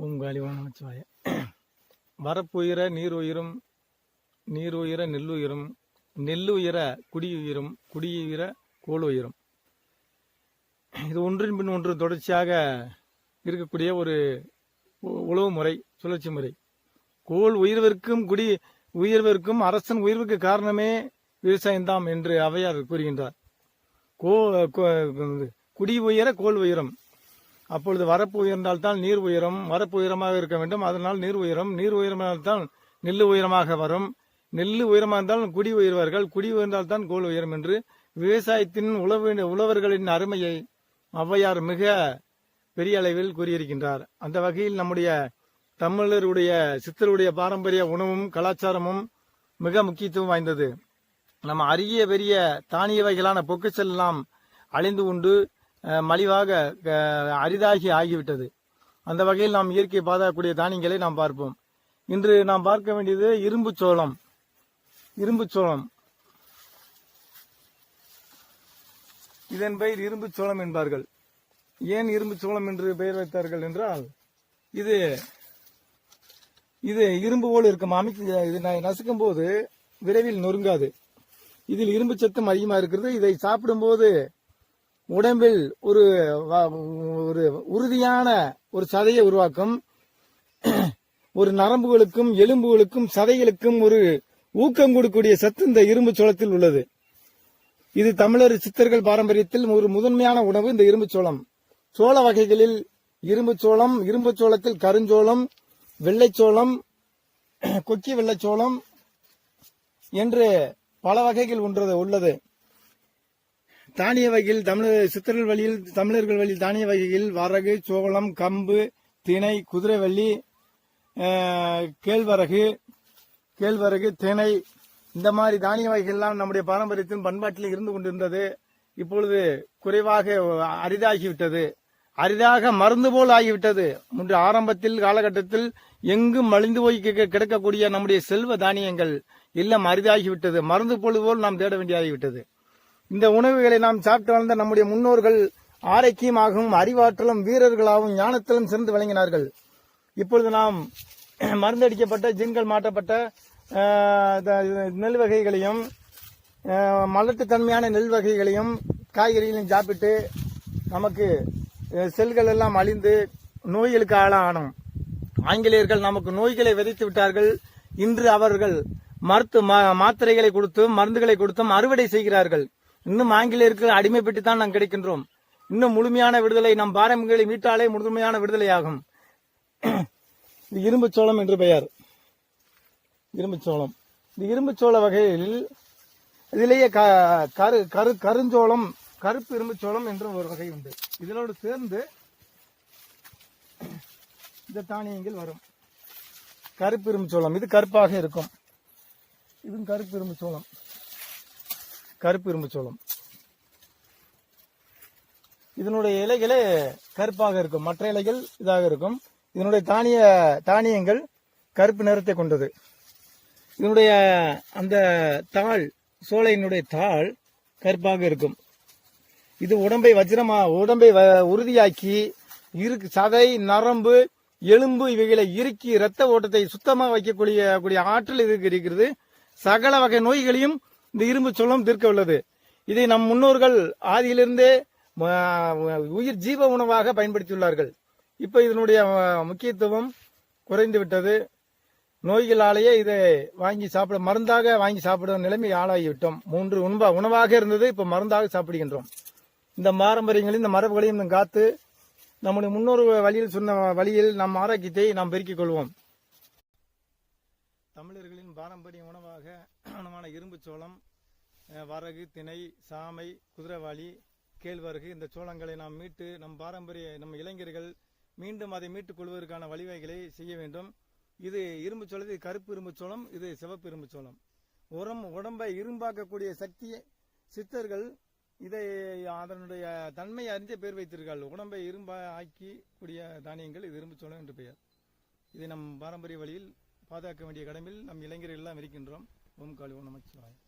ஓம் காலிவான நமச்சிவாய வரப்புயிர நீர் உயிரும் நீர் உயிர நெல்லுயிரும் நெல்லுயிர குடியுயிரும் குடியுயிர கோல் உயிரும் இது ஒன்றின் பின் ஒன்று தொடர்ச்சியாக இருக்கக்கூடிய ஒரு உழவு முறை சுழற்சி முறை. கோல் உயர்விற்கும் குடி உயர்விற்கும் அரசன் உயர்வுக்கு காரணமே விவசாயம்தான் என்று அவையார் கூறுகின்றார். கோ கோ- குடி உயர கோல் உயரம் அப்பொழுது வரப்பு உயர்ந்தால்தான் நீர் உயரம் வரப்பு உயரமாக இருக்க வேண்டும். அதனால் நீர் உயரம். நீர் உயரமால்தான் நெல் உயரமாக வரும். நெல் உயரமாக இருந்தால் குடி உயர்வார்கள். குடி உயர்ந்தால்தான் கோல் உயரும் என்று விவசாயத்தின் உழவு உழவர்களின் அருமையை ஔவையார் மிக பெரிய அளவில் கூறியிருக்கின்றார். அந்த வகையில் நம்முடைய தமிழருடைய சித்தருடைய பாரம்பரிய உணவும் கலாச்சாரமும் மிக முக்கியத்துவம் வாய்ந்தது. நம்ம அரிய பெரிய தானிய வகைகளான பொக்குச்செல்லாம் அழிந்து உண்டு. மலிவாக அரிதாகி ஆகிவிட்டது. அந்த வகையில் நாம் இயற்கை பாதுகாக்கக்கூடிய தானியங்களை நாம் பார்ப்போம். இன்று நாம் பார்க்க வேண்டியது இரும்பு சோளம். இரும்பு சோளம். இதன் பெயர் இரும்பு சோளம் என்பார்கள். ஏன் இரும்பு சோளம் என்று பெயர் வைத்தார்கள் என்றால் இது இது இரும்பு போல் இருக்கும். அமைக்க இது ந- நசுக்கும் போது விரைவில் நொறுங்காது. இதில் இரும்பு சத்தம் அதிகமாக இருக்கிறது. இதை சாப்பிடும்போது உடம்பில் ஒரு ஒரு உறுதியான ஒரு சதையை உருவாக்கும். ஒரு நரம்புகளுக்கும் எலும்புகளுக்கும் சதைகளுக்கும் ஒரு ஊக்கம் கொடுக்கக்கூடிய சத்து இந்த இரும்பு சோளத்தில் உள்ளது. இது தமிழர் சித்தர்கள் பாரம்பரியத்தில் ஒரு முதன்மையான உணவு இந்த இரும்பு சோளம். சோள வகைகளில் இரும்பு சோளம் இரும்பு சோளத்தில் கருஞ்சோளம் வெள்ளைச்சோளம் கொக்கி வெள்ளைச்சோளம் என்று பல வகைகள் ஒன்றது உள்ளது. தானிய வகையில் தமிழர் சித்தர்கள் வழியில் தமிழர்கள் வழியில் தானிய வகையில் வரகு சோளம் கம்பு திணை குதிரைவள்ளி கேழ்வரகு கேழ்வரகு திணை. இந்த மாதிரி தானிய வகைகள்லாம் நம்முடைய பாரம்பரியத்தின் பண்பாட்டில் இருந்து கொண்டிருந்தது. இப்பொழுது குறைவாக அரிதாகிவிட்டது. அரிதாக மருந்து போல் ஆகிவிட்டது. முன்று ஆரம்பத்தில் காலகட்டத்தில் எங்கும் மலிந்து போய் கிட- கிடக்கக்கூடிய நம்முடைய செல்வ தானியங்கள் எல்லாம் அரிதாகிவிட்டது. மருந்து பொழுது போல் நாம் தேட வேண்டியதாகிவிட்டது இந்த உணவுகளை நாம் சாப்பிட்டு வளர்ந்த நம்முடைய முன்னோர்கள் ஆரோக்கியமாகவும் அறிவாற்றலும் வீரர்களாகவும் ஞானத்திலும் சிறந்து விளங்கினார்கள். இப்பொழுது நாம் மருந்தடிக்கப்பட்ட ஜின்கள் மாற்றப்பட்ட நெல் வகைகளையும் மலட்டுத்தன்மையான நெல் வகைகளையும் காய்கறிகளையும் சாப்பிட்டு நமக்கு செல்கள் எல்லாம் அழிந்து நோய்களுக்கு ஆளானோம். ஆங்கிலேயர்கள் நமக்கு நோய்களை விதைத்து விட்டார்கள். இன்று அவர்கள் மருத்து மா- மாத்திரைகளை கொடுத்தும் மருந்துகளை கொடுத்தும் அறுவடை செய்கிறார்கள். இன்னும் ஆங்கிலேயருக்கு அடிமைப்பட்டு தான் நாம் கிடைக்கின்றோம். இன்னும் முழுமையான விடுதலை நம் பாரம்பரியங்களை மீட்டாலே முழுமையான விடுதலையாகும். இது இரும்பு சோளம் என்று பெயர். இரும்பு சோளம். இந்த இரும்பு சோள வகையில் இதிலேயே க- கரு கரு கருஞ்சோளம் கருப்பு இரும்பு சோளம் என்ற ஒரு வகை உண்டு. இதனோடு சேர்ந்து இந்த தானியங்கள் வரும். கருப்பு இரும்பு சோளம். இது கருப்பாக இருக்கும். இதுவும் கருப்பு இரும்பு சோளம். கருப்பு இரும்பு சோளம். இதனுடைய இலைகளே கருப்பாக இருக்கும். மற்ற இலைகள் இதாக இருக்கும். இதனுடைய தானிய தானியங்கள் கருப்பு நிறத்தை கொண்டது. இதனுடைய அந்த தாள் சோலையினுடைய தாள் கருப்பாக இருக்கும். இது உடம்பை வஜ்ரமா உடம்பை வ- உறுதியாக்கி இருக்கு சதை நரம்பு எலும்பு இவைகளை இறுக்கி இரத்த ஓட்டத்தை சுத்தமாக வைக்கக்கூடிய கூடிய ஆற்றல் இதுக்கு இருக்கிறது. சகல வகை நோய்களையும் இந்த இரும்பு சொல்லம் தீர்க்க உள்ளது. இதை நம் முன்னோர்கள் ஆதியிலிருந்தே உயிர் ஜீவ உணவாக பயன்படுத்தியுள்ளார்கள். இப்ப இதனுடைய முக்கியத்துவம் குறைந்து விட்டது நோய்களாலேயே இதை வாங்கி சாப்பிட மருந்தாக வாங்கி சாப்பிடும் நிலைமை ஆளாகிவிட்டோம். மூன்று உணவா உணவாக இருந்தது இப்ப மருந்தாக சாப்பிடுகின்றோம். இந்த பாரம்பரியங்களையும் இந்த மரபுகளையும் காத்து நம்முடைய முன்னோர் வழியில் சொன்ன வழியில் நம் ஆரோக்கியத்தை நாம் பெருக்கிக் கொள்வோம். தமிழர்களின் பாரம்பரிய உணவாக உணவான இரும்பு சோளம் வரகு திணை சாமை குதிரைவாளி கேழ்வரகு இந்த சோளங்களை நாம் மீட்டு நம் பாரம்பரிய நம் இளைஞர்கள் மீண்டும் அதை மீட்டுக் கொள்வதற்கான வழிவகைகளை செய்ய வேண்டும். இது இரும்பு சோளம் இது கருப்பு இரும்பு சோளம் இது சிவப்பு இரும்பு சோளம். உரம் உடம்பை இரும்பாக்கக்கூடிய சக்தி சித்தர்கள் இதை அதனுடைய தன்மையை அறிஞ்ச பேர் வைத்திருக்கார்கள் உடம்பை இரும்பா ஆக்கி கூடிய தானியங்கள் இது இரும்பு சோளம் என்று பெயர். இதை நம் பாரம்பரிய வழியில் பாதுகாக்க வேண்டிய கடமையில் நம் இளைஞர்கள் எல்லாம் இருக்கின்றோம். ஓம் காலி ஓம் நமச்சிவாயம்.